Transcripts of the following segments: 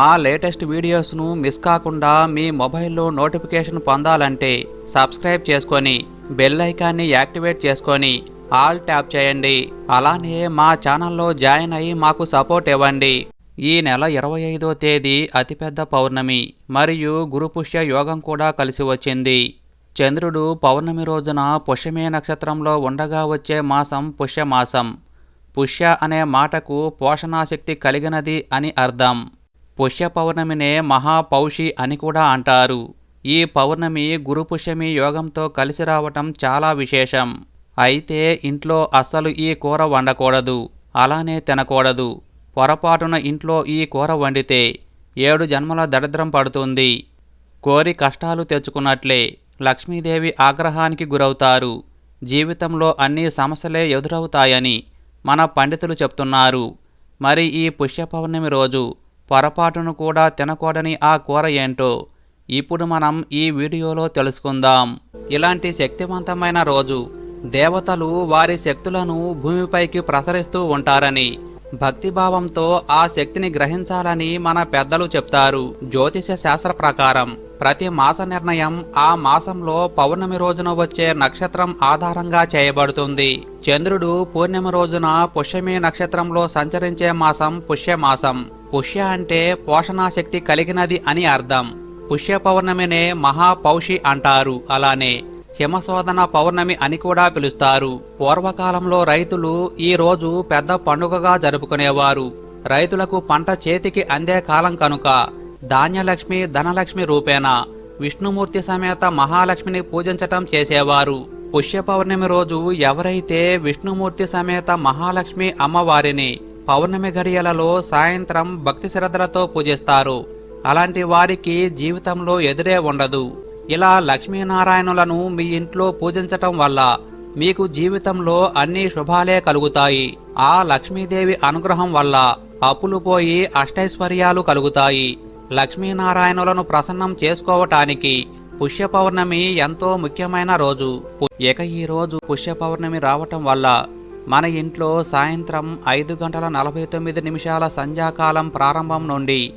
మా latest వీడియోస్ను miss కాకుండా మీ మొబైల్లో నోటిఫికేషన్ పొందాలంటే సబ్స్క్రైబ్ చేసుకొని బెల్ ఐకాన్ని యాక్టివేట్ చేసుకొని ఆల్ ట్యాప్ చేయండి. అలానే మా ఛానల్లో జాయిన్ అయ్యి మాకు సపోర్ట్ ఇవ్వండి. ఈ నెల ఇరవై ఐదో తేదీ అతిపెద్ద పౌర్ణమి మరియు గురుపుష్య యోగం కూడా కలిసి వచ్చింది. చంద్రుడు పౌర్ణమి రోజున పుష్యమే నక్షత్రంలో ఉండగా వచ్చే మాసం పుష్యమాసం. పుష్య అనే మాటకు పోషణాశక్తి కలిగినది అని అర్థం. పుష్య పౌర్ణమినే మహాపౌషి అని కూడా అంటారు. ఈ పౌర్ణమి గురు పుష్యమి యోగంతో కలిసి రావటం చాలా విశేషం. అయితే ఇంట్లో అస్సలు ఈ కూర వండకూడదు. అలానే తినకూడదు. పొరపాటున ఇంట్లో ఈ కూర వండితే ఏడు జన్మల దరిద్రం పడుతుంది. కోరి కష్టాలు తెచ్చుకున్నట్లే లక్ష్మీదేవి ఆగ్రహానికి గురవుతారు. జీవితంలో అన్ని సమస్యలే ఎదురవుతాయని మన పండితులు చెప్తున్నారు. మరి ఈ పుష్య పౌర్ణమి రోజు పొరపాటును కూడా తినకూడని ఆ కూర ఏంటో ఇప్పుడు మనం ఈ వీడియోలో తెలుసుకుందాం. ఇలాంటి శక్తివంతమైన రోజు దేవతలు వారి శక్తులను భూమిపైకి ప్రసరిస్తూ ఉంటారని భక్తిభావంతో ఆ శక్తిని గ్రహించాలని మన పెద్దలు చెప్తారు. జ్యోతిష శాస్త్ర ప్రకారం ప్రతి మాస నిర్ణయం ఆ మాసంలో పౌర్ణమి రోజున వచ్చే నక్షత్రం ఆధారంగా చేయబడుతుంది. చంద్రుడు పూర్ణిమ రోజున పుష్యమి నక్షత్రంలో సంచరించే మాసం పుష్యమాసం. పుష్య అంటే పోషణాశక్తి కలిగినది అని అర్థం. పుష్య పౌర్ణమినే మహాపౌషి అంటారు. అలానే హిమశోధన పౌర్ణమి అని కూడా పిలుస్తారు. పూర్వకాలంలో రైతులు ఈ రోజు పెద్ద పండుగగా జరుపుకునేవారు. రైతులకు పంట చేతికి అందే కాలం కనుక ధాన్యలక్ష్మి ధనలక్ష్మి రూపేణ విష్ణుమూర్తి సమేత మహాలక్ష్మిని పూజించటం చేసేవారు. పుష్య పౌర్ణమి రోజు ఎవరైతే విష్ణుమూర్తి సమేత మహాలక్ష్మి అమ్మవారిని పౌర్ణమి గడియలలో సాయంత్రం భక్తి శ్రద్ధలతో పూజిస్తారు. అలాంటి వారికి జీవితంలో ఎదురే ఉండదు. ఇలా లక్ష్మీనారాయణులను మీ ఇంట్లో పూజించటం వల్ల మీకు జీవితంలో అన్ని శుభాలే కలుగుతాయి. ఆ లక్ష్మీదేవి అనుగ్రహం వల్ల అప్పులు పోయి అష్టైశ్వర్యాలు కలుగుతాయి. లక్ష్మీనారాయణులను ప్రసన్నం చేసుకోవటానికి పుష్య పౌర్ణమి ఎంతో ముఖ్యమైన రోజు. ఇక ఈ రోజు పుష్య పౌర్ణమి రావటం వల్ల మన ఇంట్లో సాయంత్రం ఐదు గంటల నలభై తొమ్మిది నిమిషాల సంధ్యాకాలం ప్రారంభం నుండి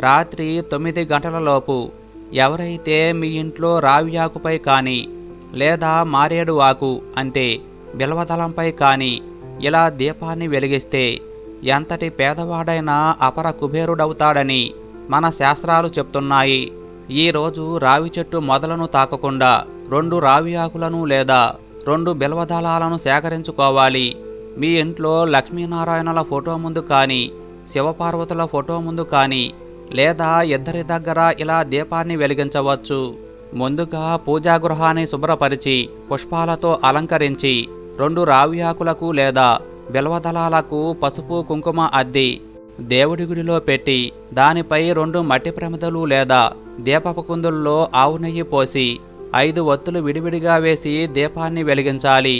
రాత్రి తొమ్మిది గంటలలోపు ఎవరైతే మీ ఇంట్లో రావి ఆకుపై కానీ లేదా మారేడు ఆకు అంటే బిల్వదళంపై కానీ ఇలా దీపాన్ని వెలిగిస్తే ఎంతటి పేదవాడైనా అపర కుబేరుడవుతాడని మన శాస్త్రాలు చెప్తున్నాయి. ఈరోజు రావి చెట్టు మొదలను తాకకుండా రెండు రావి ఆకులను లేదా రెండు బిల్వదళాలను సేకరించుకోవాలి. మీ ఇంట్లో లక్ష్మీనారాయణల ఫోటో ముందు కానీ శివపార్వతుల ఫోటో ముందు కానీ లేదా ఇద్దరి దగ్గర ఇలా దీపాన్ని వెలిగించవచ్చు. ముందుగా పూజాగృహాన్ని శుభ్రపరిచి పుష్పాలతో అలంకరించి రెండు రావి ఆకులకు లేదా బిల్వదళాలకు పసుపు కుంకుమ అద్ది దేవుడి గుడిలో పెట్టి దానిపై రెండు మట్టి ప్రమిదలు లేదా దీపపు కుందుల్లో ఆవు నెయ్యి పోసి ఐదు ఒత్తులు విడివిడిగా వేసి దీపాన్ని వెలిగించాలి.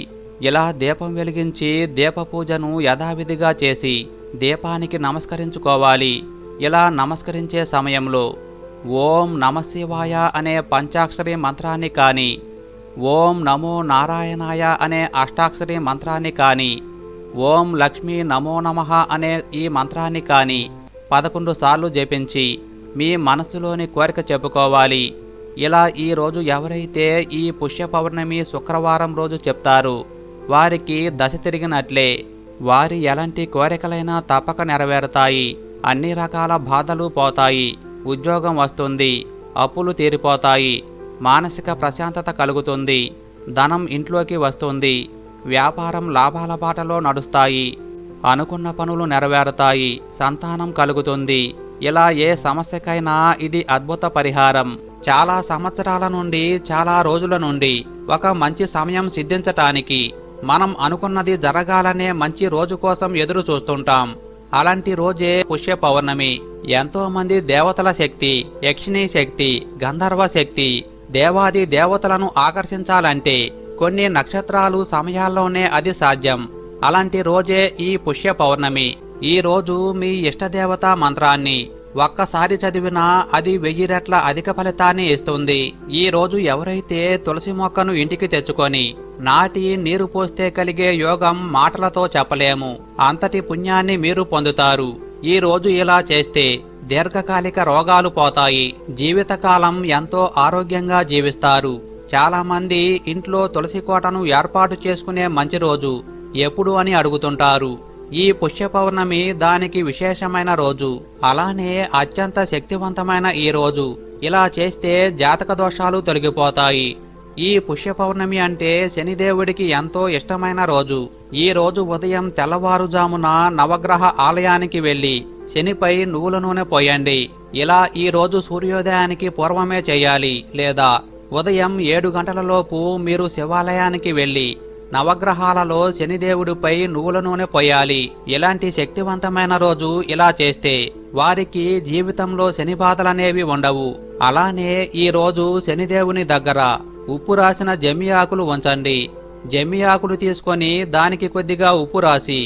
ఇలా దీపం వెలిగించి దీప పూజను యథావిధిగా చేసి దీపానికి నమస్కరించుకోవాలి. ఇలా నమస్కరించే సమయంలో ఓం నమశివాయ అనే పంచాక్షరి మంత్రాన్ని కానీ ఓం నమో నారాయణాయ అనే అష్టాక్షరి మంత్రాన్ని కానీ ఓం లక్ష్మీ నమో నమః అనే ఈ మంత్రాన్ని కానీ పదకొండు సార్లు జపించి మీ మనసులోని కోరిక చెప్పుకోవాలి. ఇలా ఈ రోజు ఎవరైతే ఈ పుష్య పౌర్ణమి శుక్రవారం రోజు చెప్తారు వారికి దశ తిరిగినట్లే. వారి ఎలాంటి కోరికలైనా తప్పక నెరవేరుతాయి. అన్ని రకాల బాధలు పోతాయి. ఉద్యోగం వస్తుంది. అప్పులు తీరిపోతాయి. మానసిక ప్రశాంతత కలుగుతుంది. ధనం ఇంట్లోకి వస్తుంది. వ్యాపారం లాభాల బాటలో నడుస్తాయి. అనుకున్న పనులు నెరవేరుతాయి. సంతానం కలుగుతుంది. ఇలా ఏ సమస్యకైనా ఇది అద్భుత పరిహారం. చాలా సంవత్సరాల నుండి చాలా రోజుల నుండి ఒక మంచి సమయం సిద్ధించటానికి మనం అనుకున్నది జరగాలనే మంచి రోజు కోసం ఎదురు చూస్తుంటాం. అలాంటి రోజే పుష్య పౌర్ణమి. ఎంతో మంది దేవతల శక్తి యక్షిణీ శక్తి గంధర్వ శక్తి దేవాది దేవతలను ఆకర్షించాలంటే కొన్ని నక్షత్రాలు సమయాల్లోనే అది సాధ్యం. అలాంటి రోజే ఈ పుష్య పౌర్ణమి. ఈ రోజు మీ ఇష్టదేవత మంత్రాన్ని ఒక్కసారి చదివినా అది వెయ్యి రెట్ల అధిక ఫలితాన్ని ఇస్తుంది. ఈ రోజు ఎవరైతే తులసి మొక్కను ఇంటికి తెచ్చుకొని నాటి నీరు పోస్తే కలిగే యోగం మాటలతో చెప్పలేము. అంతటి పుణ్యాన్ని మీరు పొందుతారు. ఈ రోజు ఇలా చేస్తే దీర్ఘకాలిక రోగాలు పోతాయి. జీవితకాలం ఎంతో ఆరోగ్యంగా జీవిస్తారు. చాలా మంది ఇంట్లో తులసి కోటను ఏర్పాటు చేసుకునే మంచి రోజు ఎప్పుడు అని అడుగుతుంటారు. ఈ పుష్య పౌర్ణమి దానికి విశేషమైన రోజు. అలానే అత్యంత శక్తివంతమైన ఈ రోజు. ఇలా చేస్తే జాతక దోషాలు తొలగిపోతాయి. ఈ పుష్య పౌర్ణమి అంటే శనిదేవుడికి ఎంతో ఇష్టమైన రోజు. ఈ రోజు ఉదయం తెల్లవారుజామున నవగ్రహ ఆలయానికి వెళ్ళి శనిపై నువ్వుల నూనె పోయండి. ఇలా ఈ రోజు సూర్యోదయానికి పూర్వమే చేయాలి. లేదా ఉదయం ఏడు గంటలలోపు మీరు శివాలయానికి వెళ్ళి నవగ్రహాలలో శనిదేవుడిపై నువ్వుల నూనె పోయాలి. ఇలాంటి శక్తివంతమైన రోజు ఇలా చేస్తే వారికి జీవితంలో శని బాధలనేవి ఉండవు. అలానే ఈ రోజు శనిదేవుని దగ్గర ఉప్పు రాసిన జమ్మి ఆకులు ఉంచండి. జమ్మి ఆకులు తీసుకొని దానికి కొద్దిగా ఉప్పు రాసి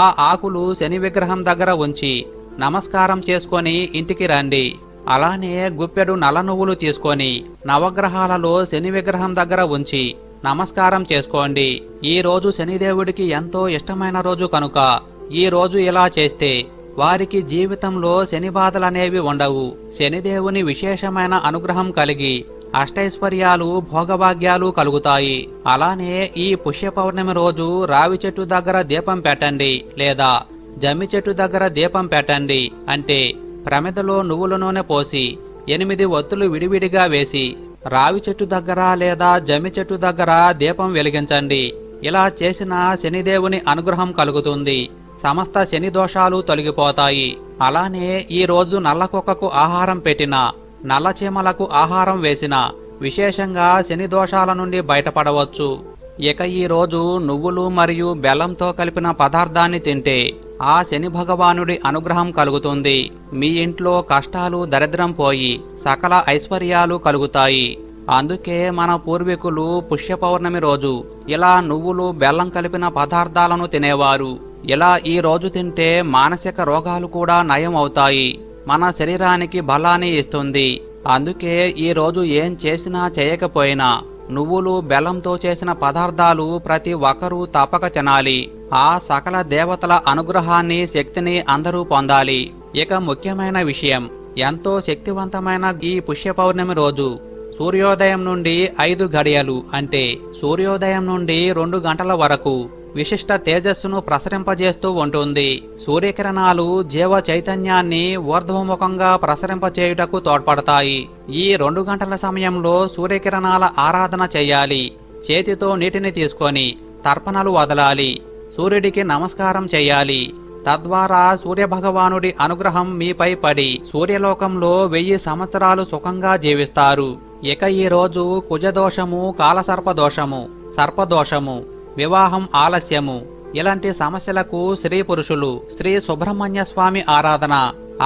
ఆ ఆకులు శని విగ్రహం దగ్గర ఉంచి నమస్కారం చేసుకొని ఇంటికి రండి. అలానే గుప్పెడు నల్ల నువ్వులు తీసుకొని నవగ్రహాలలో శని విగ్రహం దగ్గర ఉంచి నమస్కారం చేసుకోండి. ఈ రోజు శనిదేవుడికి ఎంతో ఇష్టమైన రోజు కనుక ఈ రోజు ఇలా చేస్తే వారికి జీవితంలో శని బాధలనేవి ఉండవు. శనిదేవుని విశేషమైన అనుగ్రహం కలిగి అష్టైశ్వర్యాలు భోగభాగ్యాలు కలుగుతాయి. అలానే ఈ పుష్య పౌర్ణమి రోజు రావి చెట్టు దగ్గర దీపం పెట్టండి లేదా జమ్మి చెట్టు దగ్గర దీపం పెట్టండి అంటే ప్రమిదలో నువ్వుల నూనె పోసి ఎనిమిది ఒత్తులు విడివిడిగా వేసి రావి చెట్టు దగ్గర లేదా జమి చెట్టు దగ్గర దీపం వెలిగించండి. ఇలా చేసిన శనిదేవుని అనుగ్రహం కలుగుతుంది. సమస్త శని దోషాలు తొలగిపోతాయి. అలానే ఈ రోజు నల్ల కుక్కకు ఆహారం పెట్టిన నల్లచీమలకు ఆహారం వేసిన విశేషంగా శని దోషాల నుండి బయటపడవచ్చు. ఇక ఈరోజు నువ్వులు మరియు బెల్లంతో కలిపిన పదార్థాన్ని తింటే ఆ శని భగవానుడి అనుగ్రహం కలుగుతుంది. మీ ఇంట్లో కష్టాలు దరిద్రం పోయి సకల ఐశ్వర్యాలు కలుగుతాయి. అందుకే మన పూర్వీకులు పుష్య పౌర్ణమి రోజు ఇలా నువ్వులు బెల్లం కలిపిన పదార్థాలను తినేవారు. ఇలా ఈ రోజు తింటే మానసిక రోగాలు కూడా నయం అవుతాయి. మన శరీరానికి బలాన్ని ఇస్తుంది. అందుకే ఈ రోజు ఏం చేసినా చేయకపోయినా నువ్వులు బెల్లంతో చేసిన పదార్థాలు ప్రతి ఒక్కరూ తప్పక తినాలి. ఆ సకల దేవతల అనుగ్రహాన్ని శక్తిని అందరూ పొందాలి. ఇక ముఖ్యమైన విషయం ఎంతో శక్తివంతమైన ఈ పుష్య పౌర్ణమి రోజు. సూర్యోదయం నుండి ఐదు గడియలు అంటే సూర్యోదయం నుండి రెండు గంటల వరకు. విశిష్ట తేజస్సును ప్రసరింపజేస్తూ ఉంటుంది. సూర్యకిరణాలు జీవ చైతన్యాన్ని ఊర్ధ్వముఖంగా ప్రసరింపచేయుటకు తోడ్పడతాయి. ఈ రెండు గంటల సమయంలో సూర్యకిరణాల ఆరాధన చేయాలి. చేతితో నీటిని తీసుకొని తర్పణలు వదలాలి. సూర్యుడికి నమస్కారం చేయాలి. తద్వారా సూర్యభగవానుడి అనుగ్రహం మీపై పడి సూర్యలోకంలో వెయ్యి సంవత్సరాలు సుఖంగా జీవిస్తారు. ఇక ఈరోజు కుజదోషము కాలసర్పదోషము సర్పదోషము వివాహం ఆలస్యము. ఇలాంటి సమస్యలకు స్త్రీ పురుషులు శ్రీ సుబ్రహ్మణ్య స్వామి ఆరాధన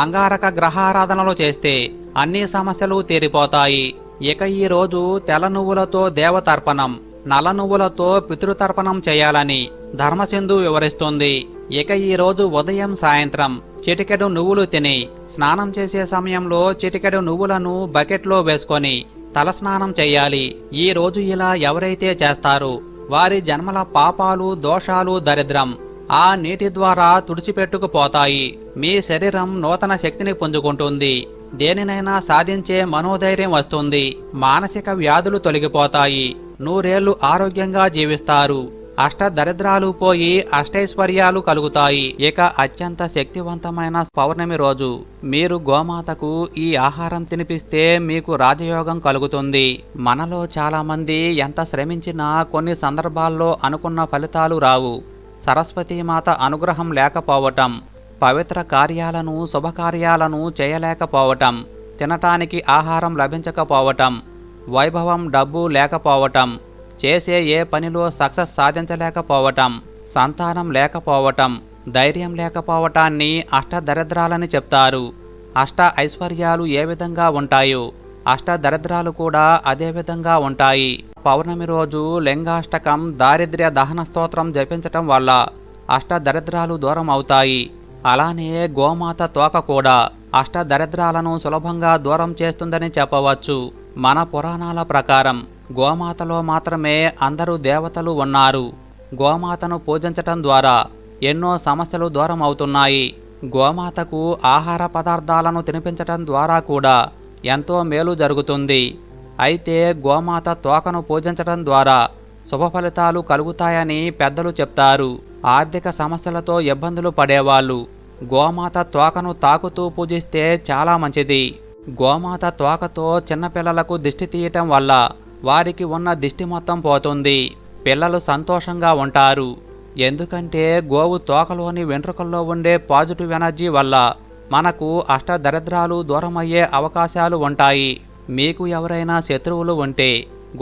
అంగారక గ్రహారాధనలు చేస్తే అన్ని సమస్యలు తీరిపోతాయి. ఇక ఈ రోజు తెల్ల నువ్వులతో దేవతర్పణం నల్ల నువ్వులతో పితృతర్పణం చేయాలని ధర్మసింధు వివరిస్తుంది. ఇక ఈ రోజు ఉదయం సాయంత్రం చిటికెడు నువ్వులు తిని స్నానం చేసే సమయంలో చిటికెడు నువ్వులను బకెట్లో వేసుకొని తలస్నానం చేయాలి. ఈ రోజు ఇలా ఎవరైతే చేస్తారు వారి జన్మల పాపాలు దోషాలు దరిద్రం ఆ నీటి ద్వారా తుడిచిపెట్టుకుపోతాయి. మీ శరీరం నూతన శక్తిని పుంజుకుంటుంది. దేనినైనా సాధించే మనోధైర్యం వస్తుంది. మానసిక వ్యాధులు తొలగిపోతాయి. నూరేళ్ళు ఆరోగ్యంగా జీవిస్తారు. అష్ట దరిద్రాలు పోయి అష్టైశ్వర్యాలు కలుగుతాయి. ఇక అత్యంత శక్తివంతమైన పౌర్ణమి రోజు. మీరు గోమాతకు ఈ ఆహారం తినిపిస్తే మీకు రాజయోగం కలుగుతుంది. మనలో చాలామంది ఎంత శ్రమించినా కొన్ని సందర్భాల్లో అనుకున్న ఫలితాలు రావు. సరస్వతీమాత అనుగ్రహం లేకపోవటం పవిత్ర కార్యాలను శుభకార్యాలను చేయలేకపోవటం తినటానికి ఆహారం లభించకపోవటం వైభవం డబ్బు లేకపోవటం చేసే ఏ పనిలో సక్సెస్ సాధించలేకపోవటం సంతానం లేకపోవటం ధైర్యం లేకపోవటాన్ని అష్ట దరిద్రాలని చెప్తారు. అష్ట ఐశ్వర్యాలు ఏ విధంగా ఉంటాయో అష్ట దరిద్రాలు కూడా అదే విధంగా ఉంటాయి. పౌర్ణమి రోజు లింగాష్టకం దారిద్ర్య దహన స్తోత్రం జపించటం వల్ల అష్ట దరిద్రాలు దూరం అవుతాయి. అలానే గోమాత తోక కూడా అష్ట దరిద్రాలను సులభంగా దూరం చేస్తుందని చెప్పవచ్చు. మన పురాణాల ప్రకారం గోమాతలో మాత్రమే అందరూ దేవతలు ఉన్నారు. గోమాతను పూజించటం ద్వారా ఎన్నో సమస్యలు దూరం అవుతున్నాయి గోమాతకు ఆహార పదార్థాలను తినిపించటం ద్వారా కూడా ఎంతో మేలు జరుగుతుంది. అయితే గోమాత తోకను పూజించటం ద్వారా శుభ ఫలితాలు కలుగుతాయని పెద్దలు చెప్తారు. ఆర్థిక సమస్యలతో ఇబ్బందులు పడేవాళ్ళు గోమాత తోకను తాకుతూ పూజిస్తే చాలా మంచిది. గోమాత తోకతో చిన్నపిల్లలకు దిష్టి తీయటం వల్ల వారికి ఉన్న దిష్టి మొత్తం పోతుంది. పిల్లలు సంతోషంగా ఉంటారు. ఎందుకంటే గోవు తోకలోని వెంట్రుకల్లో ఉండే పాజిటివ్ ఎనర్జీ వల్ల మనకు అష్టదరిద్రాలు దూరమయ్యే అవకాశాలు ఉంటాయి. మీకు ఎవరైనా శత్రువులు ఉంటే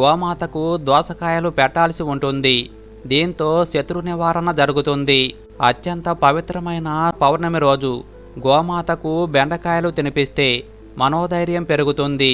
గోమాతకు దోసకాయలు పెట్టాల్సి ఉంటుంది. దీంతో శత్రు నివారణ జరుగుతుంది. అత్యంత పవిత్రమైన పౌర్ణమి రోజు గోమాతకు బెండకాయలు తినిపిస్తే మనోధైర్యం పెరుగుతుంది.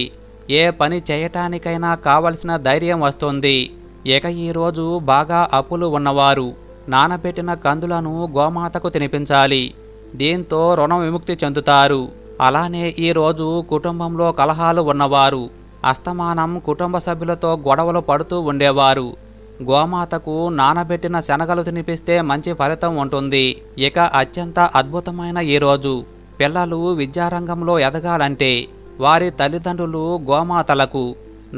ఏ పని చేయటానికైనా కావలసిన ధైర్యం వస్తుంది. ఇక ఈరోజు బాగా అప్పులు ఉన్నవారు నానబెట్టిన కందులను గోమాతకు తినిపించాలి. దీంతో రుణ విముక్తి చెందుతారు. అలానే ఈరోజు కుటుంబంలో కలహాలు ఉన్నవారు అస్తమానం కుటుంబ సభ్యులతో గొడవలు పడుతూ ఉండేవారు. గోమాతకు నానబెట్టిన శనగలు తినిపిస్తే మంచి ఫలితం ఉంటుంది. ఇక అత్యంత అద్భుతమైన ఈ రోజు. పిల్లలు విద్యారంగంలో ఎదగాలంటే వారి తల్లిదండ్రులు గోమాతలకు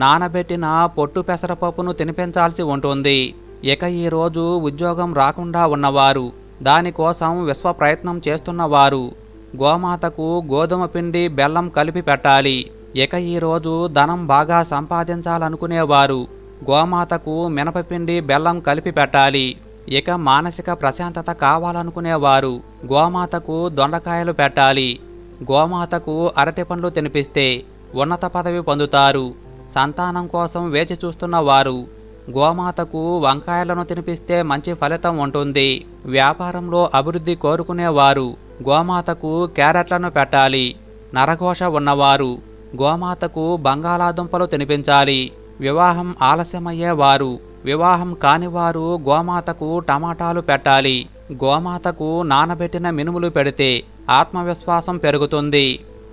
నానబెట్టిన పొట్టు పెసరపప్పును తినిపించాల్సి ఉంటుంది. ఇక ఈ రోజు ఉద్యోగం రాకుండా ఉన్నవారు దానికోసం విశ్వ ప్రయత్నం చేస్తున్నవారు గోమాతకు గోధుమ పిండి బెల్లం కలిపి పెట్టాలి. ఇక ఈరోజు ధనం బాగా సంపాదించాలనుకునేవారు గోమాతకు మినపపిండి బెల్లం కలిపి పెట్టాలి. ఇక మానసిక ప్రశాంతత కావాలనుకునేవారు గోమాతకు దొండకాయలు పెట్టాలి. గోమాతకు అరటి పండ్లు తినిపిస్తే ఉన్నత పదవి పొందుతారు. సంతానం కోసం వేచి చూస్తున్న వారు గోమాతకు వంకాయలను తినిపిస్తే మంచి ఫలితం ఉంటుంది. వ్యాపారంలో అభివృద్ధి కోరుకునేవారు గోమాతకు క్యారెట్లను పెట్టాలి. నరఘోష ఉన్నవారు గోమాతకు బంగాళాదుంపలు తినిపించాలి. వివాహం ఆలస్యమయ్యేవారు వివాహం కానివారు గోమాతకు టమాటాలు పెట్టాలి. గోమాతకు నానబెట్టిన మినుములు పెడితే ఆత్మవిశ్వాసం పెరుగుతుంది.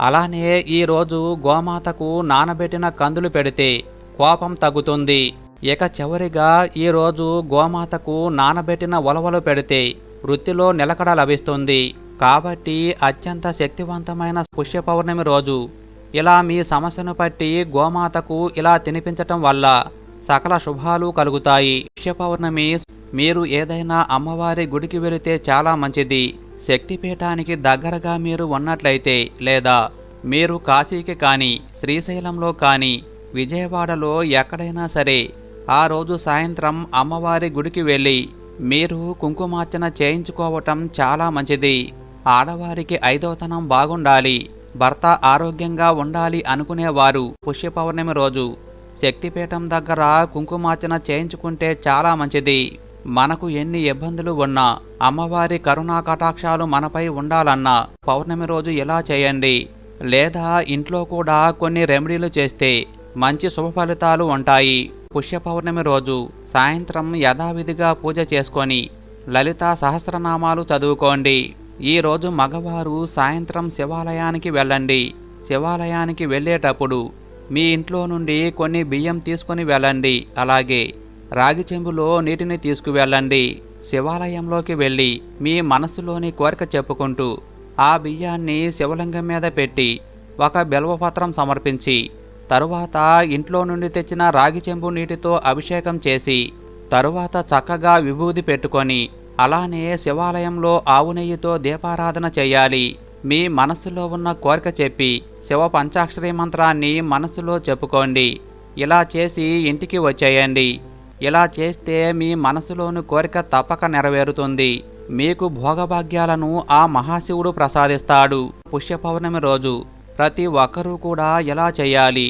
అలానే ఈరోజు గోమాతకు నానబెట్టిన కందులు పెడితే కోపం తగ్గుతుంది. ఇక చివరిగా ఈరోజు గోమాతకు నానబెట్టిన ఉలవలు పెడితే వృత్తిలో నిలకడ లభిస్తుంది. కాబట్టి అత్యంత శక్తివంతమైన పుష్య పౌర్ణమి రోజు. ఇలా మీ సమస్యను బట్టి గోమాతకు ఇలా తినిపించటం వల్ల సకల శుభాలు కలుగుతాయి. పుష్య పౌర్ణమి మీరు ఏదైనా అమ్మవారి గుడికి వెళితే చాలా మంచిది. శక్తిపీఠానికి దగ్గరగా మీరు ఉన్నట్లయితే లేదా మీరు కాశీకి కానీ శ్రీశైలంలో కానీ విజయవాడలో ఎక్కడైనా సరే ఆ రోజు సాయంత్రం అమ్మవారి గుడికి వెళ్ళి మీరు కుంకుమార్చన చేయించుకోవటం చాలా మంచిది. ఆడవారికి ఐదవతనం బాగుండాలి. భర్త ఆరోగ్యంగా ఉండాలి అనుకునేవారు పుష్య పౌర్ణమి రోజు. శక్తిపీఠం దగ్గర కుంకుమార్చన చేయించుకుంటే చాలా మంచిది. మనకు ఎన్ని ఇబ్బందులు ఉన్నా అమ్మవారి కరుణా కటాక్షాలు మనపై ఉండాలన్నా పౌర్ణమి రోజు ఇలా చేయండి. లేదా ఇంట్లో కూడా కొన్ని రెమెడీలు చేస్తే మంచి శుభ ఫలితాలు ఉంటాయి. పుష్య పౌర్ణమి రోజు సాయంత్రం యథావిధిగా పూజ చేసుకొని లలిత సహస్రనామాలు చదువుకోండి. ఈరోజు మగవారు సాయంత్రం శివాలయానికి వెళ్ళండి. శివాలయానికి వెళ్ళేటప్పుడు మీ ఇంట్లో నుండి కొన్ని బియ్యం తీసుకొని వెళ్ళండి. అలాగే రాగి చెంబులో నీటిని తీసుకువెళ్ళండి. శివాలయంలోకి వెళ్ళి మీ మనస్సులోని కోరిక చెప్పుకుంటూ ఆ బియ్యాన్ని శివలింగం మీద పెట్టి ఒక బెల్వపత్రం సమర్పించి తరువాత ఇంట్లో నుండి తెచ్చిన రాగి చెంబు నీటితో అభిషేకం చేసి తరువాత చక్కగా విభూది పెట్టుకొని అలానే శివాలయంలో ఆవు నెయ్యితో దీపారాధన చేయాలి. మీ మనస్సులో ఉన్న కోరిక చెప్పి శివ పంచాక్షరి మంత్రాన్ని మనస్సులో చెప్పుకోండి. ఇలా చేసి ఇంటికి వచ్చేయండి. ఇలా చేస్తే మీ మనసులోని కోరిక తప్పక నెరవేరుతుంది. మీకు భోగభాగ్యాలను ఆ మహాశివుడు ప్రసాదిస్తాడు. పుష్య పౌర్ణమి రోజు ప్రతి ఒక్కరూ కూడా ఇలా చేయాలి.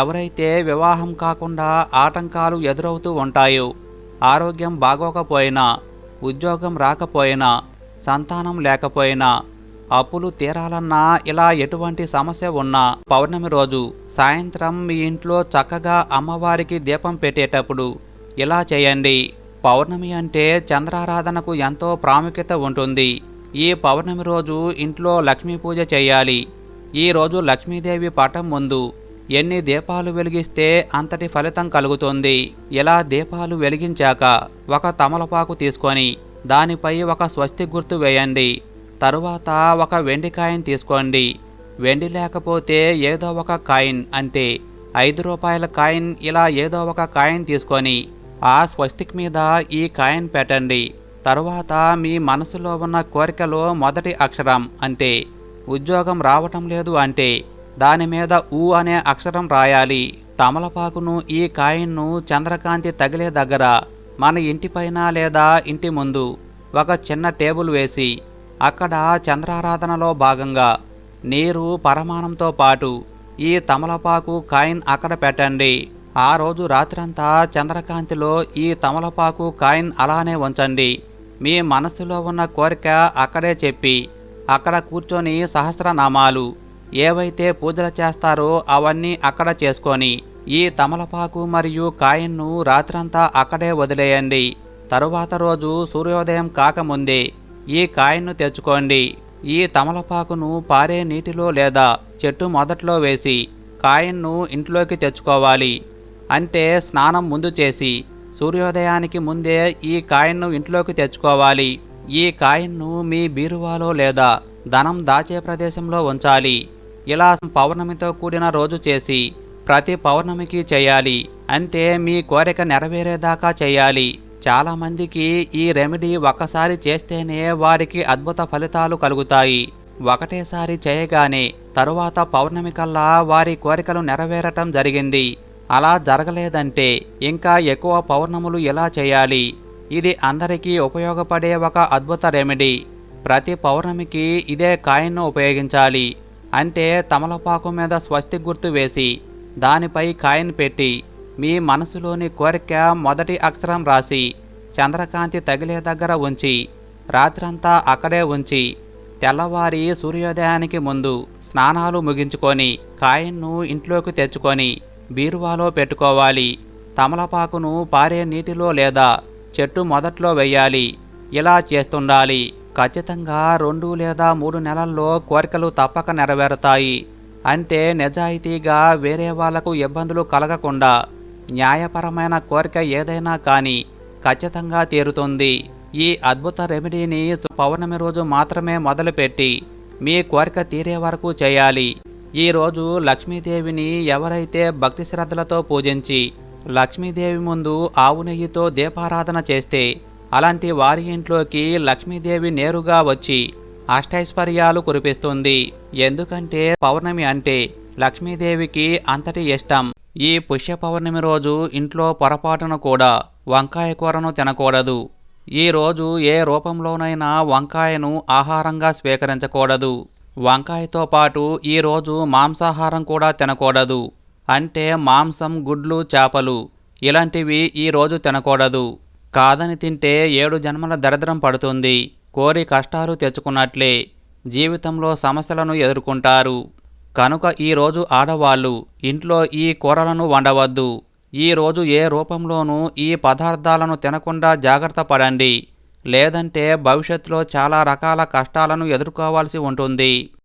ఎవరైతే వివాహం కాకుండా ఆటంకాలు ఎదురవుతూ ఉంటాయో ఆరోగ్యం బాగోకపోయినా ఉద్యోగం రాకపోయినా సంతానం లేకపోయినా అప్పులు తీరాలన్నా ఇలా ఎటువంటి సమస్య ఉన్నా పౌర్ణమి రోజు సాయంత్రం మీ ఇంట్లో చక్కగా అమ్మవారికి దీపం పెట్టేటప్పుడు ఇలా చేయండి. పౌర్ణమి అంటే చంద్రారాధనకు ఎంతో ప్రాముఖ్యత ఉంటుంది. ఈ పౌర్ణమి రోజు ఇంట్లో లక్ష్మీ పూజ చేయాలి. ఈ రోజు లక్ష్మీదేవి పటం ముందు ఎన్ని దీపాలు వెలిగిస్తే అంతటి ఫలితం కలుగుతుంది. ఇలా దీపాలు వెలిగించాక ఒక తమలపాకు తీసుకొని దానిపై ఒక స్వస్తి గుర్తు వేయండి. తరువాత ఒక వెండి కాయిన్ తీసుకోండి. వెండి లేకపోతే ఏదో ఒక కాయిన్ అంటే ఐదు రూపాయల కాయిన్ ఇలా ఏదో ఒక కాయిన్ తీసుకొని ఆ స్వస్తిక్ మీద ఈ కాయిన్ పెట్టండి. తరువాత మీ మనసులో ఉన్న కోరికలో మొదటి అక్షరం అంటే ఉద్యోగం రావటం లేదు అంటే దాని మీద ఊ అనే అక్షరం రాయాలి. తమలపాకును ఈ కాయిన్ను చంద్రకాంతి తగిలే దగ్గర మన ఇంటిపైన లేదా ఇంటి ముందు ఒక చిన్న టేబుల్ వేసి అక్కడ చంద్రారాధనలో భాగంగా నీరు పరమాణంతో పాటు ఈ తమలపాకు కాయిన్ అక్కడ పెట్టండి. ఆ రోజు రాత్రంతా చంద్రకాంతిలో ఈ తమలపాకు కాయిన్ అలానే ఉంచండి మీ మనసులో ఉన్న కోరిక అక్కడే చెప్పి అక్కడ కూర్చొని సహస్రనామాలు. ఏవైతే పూజలు చేస్తారో అవన్నీ అక్కడ చేసుకొని ఈ తమలపాకు మరియు కాయిన్ను రాత్రంతా అక్కడే వదిలేయండి. తరువాత రోజు సూర్యోదయం కాకముందే ఈ కాయిన్ను తెచ్చుకోండి. ఈ తమలపాకును పారే నీటిలో లేదా చెట్టు మొదట్లో వేసి కాయిన్ను ఇంట్లోకి తెచ్చుకోవాలి. అంటే స్నానం ముందు చేసి సూర్యోదయానికి ముందే ఈ కాయిన్ను ఇంట్లోకి తెచ్చుకోవాలి. ఈ కాయిన్ను మీ బీరువాలో లేదా ధనం దాచే ప్రదేశంలో ఉంచాలి. ఇలా పౌర్ణమితో కూడిన రోజు చేసి ప్రతి పౌర్ణమికి చేయాలి. అంటే మీ కోరిక నెరవేరేదాకా చేయాలి. చాలామందికి ఈ రెమెడీ ఒక్కసారి చేస్తేనే వారికి అద్భుత ఫలితాలు కలుగుతాయి. ఒకటేసారి చేయగానే తరువాత పౌర్ణమి కల్లా వారి కోరికలు నెరవేరటం జరిగింది. అలా జరగలేదంటే ఇంకా ఎక్కువ పౌర్ణములు ఎలా చేయాలి? ఇది అందరికీ ఉపయోగపడే ఒక అద్భుత రెమెడీ ప్రతి పౌర్ణమికి ఇదే కాయిన్ను ఉపయోగించాలి. అంటే తమలపాకు మీద స్వస్తి గుర్తు వేసి దానిపై కాయిన్ పెట్టి మీ మనసులోని కోరిక మొదటి అక్షరం రాసి చంద్రకాంతి తగిలే దగ్గర ఉంచి రాత్రంతా అక్కడే ఉంచి తెల్లవారి సూర్యోదయానికి ముందు స్నానాలు ముగించుకొని కాయిన్ను ఇంట్లోకి తెచ్చుకొని బీరువాలో పెట్టుకోవాలి. తమలపాకును పారే నీటిలో లేదా చెట్టు మొదట్లో వెయ్యాలి. ఇలా చేస్తుండాలి. ఖచ్చితంగా రెండు లేదా మూడు నెలల్లో కోరికలు తప్పక నెరవేరుతాయి. అంటే నిజాయితీగా వేరే వాళ్ళకు ఇబ్బందులు కలగకుండా న్యాయపరమైన కోరిక ఏదైనా కానీ ఖచ్చితంగా తీరుతుంది. ఈ అద్భుత రెమెడీని పౌర్ణమి రోజు మాత్రమే మొదలుపెట్టి మీ కోరిక తీరే వరకు చేయాలి. ఈరోజు లక్ష్మీదేవిని ఎవరైతే భక్తి శ్రద్ధలతో పూజించి లక్ష్మీదేవి ముందు ఆవు నెయ్యితో దీపారాధన చేస్తే అలాంటి వారి ఇంట్లోకి లక్ష్మీదేవి నేరుగా వచ్చి అష్టైశ్వర్యాలు కురిపిస్తుంది. ఎందుకంటే పౌర్ణమి అంటే లక్ష్మీదేవికి అంతటి ఇష్టం. ఈ పుష్య పౌర్ణమి రోజు ఇంట్లో పొరపాటున కూడా వంకాయ కూరను తినకూడదు. ఈ రోజు ఏ రూపంలోనైనా వంకాయను ఆహారంగా స్వీకరించకూడదు. వంకాయతో పాటు ఈరోజు మాంసాహారం కూడా తినకూడదు. అంటే మాంసం గుడ్లు చేపలు ఇలాంటివి ఈరోజు తినకూడదు. కాదని తింటే ఏడు జన్మల దరిద్రం పడుతుంది. కోరి కష్టాలు తెచ్చుకున్నట్లే జీవితంలో సమస్యలను ఎదుర్కొంటారు. కనుక ఈరోజు ఆడవాళ్ళు ఇంట్లో ఈ కూరలను వండవద్దు. ఈరోజు ఏ రూపంలోనూ ఈ పదార్థాలను తినకుండా జాగ్రత్త పడండి. లేదంటే భవిష్యత్తులో చాలా రకాల కష్టాలను ఎదుర్కోవాల్సి ఉంటుంది.